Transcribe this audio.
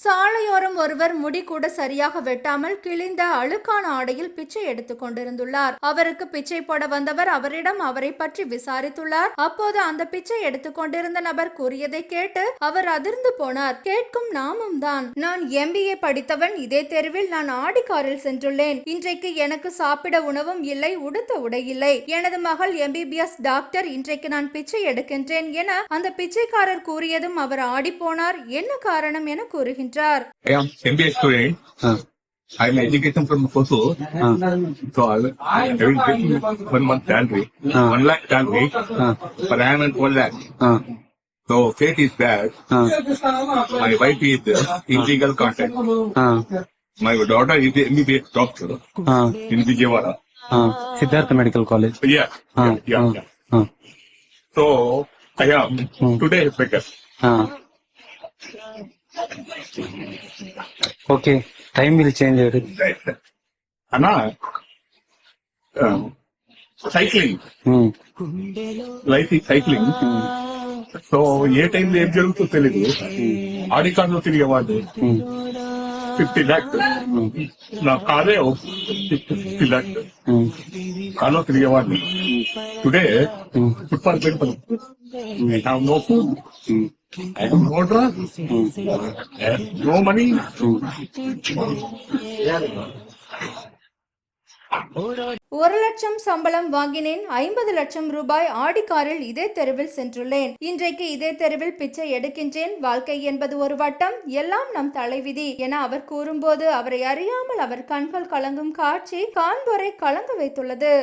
சாலையோரம் ஒருவர் முடி கூட சரியாக வெட்டாமல் கிழிந்த அழுக்கான ஆடையில் பிச்சை எடுத்துக் கொண்டிருந்துள்ளார். அவருக்கு பிச்சை போட வந்தவர் அவரிடம் அவரை பற்றி விசாரித்துள்ளார். அப்போது அந்த பிச்சை எடுத்துக் கொண்டிருந்த நபர் கூறியதை கேட்டு அவர் அதிர்ந்து போனார். கேட்கும் நாமும் தான். நான் எம்பிஏ படித்தவன். இதே தெருவில் நான் ஆடி காரில் சென்றுள்ளேன். இன்றைக்கு எனக்கு சாப்பிட உணவும் இல்லை உடுத்த உடை இல்லை. எனது மகள் எம்பிபிஎஸ் டாக்டர். இன்றைக்கு நான் பிச்சை எடுக்கின்றேன் என அந்த பிச்சைக்காரர் கூறியதும் அவர் ஆடிப்போனார். என்ன காரணம் என கூறுகிறார். I am MBA student. Uh, I am education from Kosovo. uh, So I will I will get one month salary, Ah. one lakh salary, uh, but I am at one lakh. uh, So fate is bad. uh, My wife is uh, in legal contact. uh, My daughter is the MBBS doctor uh, in Vijayawada. uh, Siddhartha Medical College. Yeah, Uh, yeah, yeah, uh, yeah. uh, So I am Hmm. today better. uh. Okay time will change అన్నా cycling life ఈ cycling so ఏ టైంలో ఏం జరుగుతుందో తెలియదు ఆడికాన్లో తిరిగేవాడు fifty lakh నా కారే ఫిఫ్టీ ల్యాక్ కాలో తిరిగేవాడిని టుడే ఫుట్బాల్ పెడతాను no food and water, and no money. ஒரு லட்சம் சம்பளம் வாங்கினேன் ஐம்பது லட்சம் ரூபாய் ஆடிக்காரில் இதே தெருவில் சென்றுள்ளேன். இன்றைக்கு இதே தெருவில் பிச்சை எடுக்கின்றேன். வாழ்க்கை என்பது ஒரு வட்டம் எல்லாம் நம் தலைவிதி என அவர் கூறும்போது அவரை அறியாமல் அவர் கண்கள் கலங்கும் காட்சி காண்போரை கலங்க வைத்துள்ளது.